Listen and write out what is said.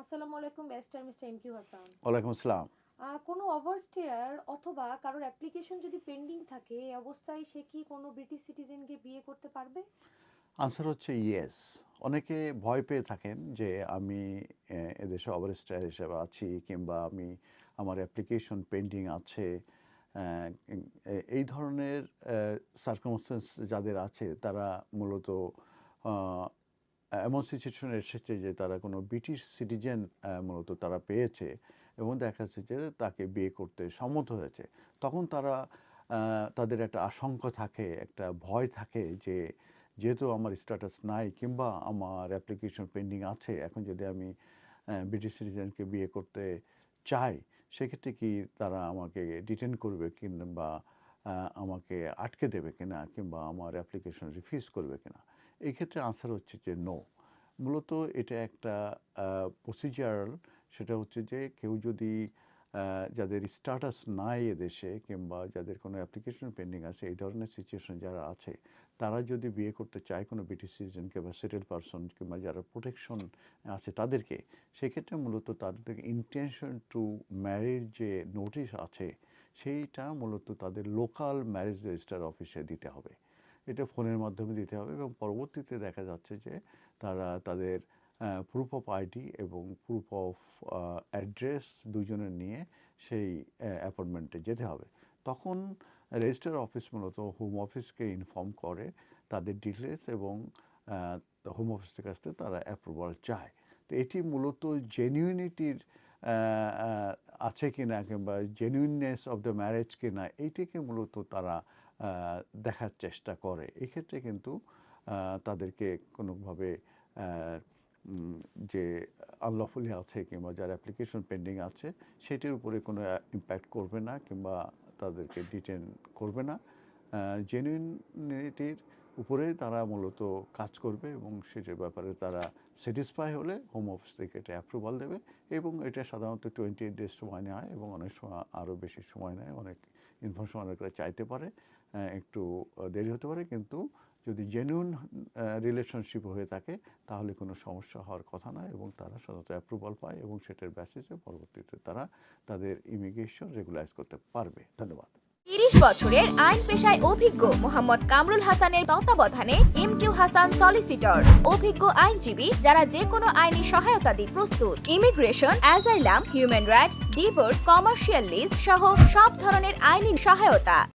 আসসালামু আলাইকুম barrister mister M Q Hasan. ওয়ালাইকুম আসসালাম। কোনো ওভারস্টেয়ার অথবা কারোর অ্যাপ্লিকেশন যদি পেন্ডিং থাকে এই অবস্থায় সে কি কোনো ব্রিটিশ সিটিজেনকে বিয়ে করতে পারবে? আনসার হচ্ছে ইয়েস অনেকে ভয় পেয়ে থাকেন যে আমি এদেশে ওভারস্টার হিসেবে আছি কিংবা আমি আমার অ্যাপ্লিকেশন পেন্ডিং আছে। এই ধরনের সার্কামস্টেন্স যাদের আছে তারা মূলত এমন সিচুয়েশনে এসেছে যে তারা কোনো ব্রিটিশ সিটিজেন মূলত তারা পেয়েছে এবং দেখা যাচ্ছে যে তাকে বিয়ে করতে সম্মত হয়েছে। তখন তারা তাদের একটা আশঙ্কা থাকে, একটা ভয় থাকে যে যেহেতু আমার স্ট্যাটাস নাই কিংবা আমার অ্যাপ্লিকেশন পেন্ডিং আছে, এখন যদি আমি ব্রিটিশ সিটিজেনকে বিয়ে করতে চাই, সেক্ষেত্রে কি তারা আমাকে ডিটেন করবে কিংবা আমাকে আটকে দেবে কিনা কিংবা আমার অ্যাপ্লিকেশন রিফিউজ করবে কিনা। এই ক্ষেত্রে আনসার হচ্ছে যে নো মূলত এটা একটা প্রসিজারাল সেটা হচ্ছে যে, কেউ যদি যাদের স্ট্যাটাস নাই এদেশে কিংবা যাদের কোনো অ্যাপ্লিকেশন পেন্ডিং আছে, এই ধরনের সিচুয়েশন যারা আছে, তারা যদি বিয়ে করতে চায় কোনো ব্রিটিশ সিটিজেনকে কিংবা সেটেল পারসন কিংবা যারা প্রোটেকশন আছে তাদেরকে, সেক্ষেত্রে মূলত তাদের ইন্টেনশন টু ম্যারির যে নোটিশ আছে সেইটা মূলত তাদের লোকাল ম্যারেজ রেজিস্টার অফিসে দিতে হবে। এটা ফোনের মাধ্যমে দিতে হবে এবং পরবর্তীতে দেখা যাচ্ছে যে তারা তাদের প্রুফ অফ আইডি এবং প্রুফ অফ অ্যাড্রেস দুজনের নিয়ে সেই অ্যাপয়েন্টমেন্টে যেতে হবে। তখন রেজিস্টার অফিস মূলত হোম অফিসকে ইনফর্ম করে তাদের ডিটেলস এবং হোম অফিসের কাছ থেকে তারা অ্যাপ্রুভাল চায়। তো এটি মূলত জেনুইনিটির আছে কি না কিংবা জেনুইননেস অফ দ্য ম্যারেজ কি না এইটিকে মূলত তারা দেখার চেষ্টা করে। এক্ষেত্রে কিন্তু তাদেরকে কোনোভাবে যে আনলফুলি আছে কিংবা যার অ্যাপ্লিকেশন পেন্ডিং আছে, সেটির উপরে কোনো ইম্প্যাক্ট করবে না কিংবা তাদেরকে ডিটেন করবে না। জেনুইনিটির উপরে তারা মূলত কাজ করবে এবং সেটার ব্যাপারে তারা স্যাটিসফাই হলে হোম অফিস থেকে এটা অ্যাপ্রুভাল দেবে এবং এটা সাধারণত টোয়েন্টি এইট ডেজ সময় নেয় এবং অনেক সময় আরও বেশি সময় নেয়। অনেক ইনফরমেশন অনেকরা চাইতে পারে একটু দেরি হতে পারে কিন্তু যদি জেনুইন রিলেশনশিপ হয়ে থাকে তাহলে কোনো সমস্যা হওয়ার কথা নয় এবং তারা সাধারণত অ্যাপ্রুভাল পায় এবং সেটার বেসিসে পরবর্তীতে তারা তাদের ইমিগ্রেশন রেগুলাইজ করতে পারবে। ধন্যবাদ। তিরিশ বছরের আইন পেশায় অভিজ্ঞ মোহাম্মদ কামরুল হাসানের তত্ত্বাবধানে এম কিউ হাসান সলিসিটর অভিজ্ঞ আইনজীবী যারা যে কোনো আইনি সহায়তা দিতে প্রস্তুত। Immigration asylum human rights divorce commercial list সহ সব ধরনের আইনি সহায়তা।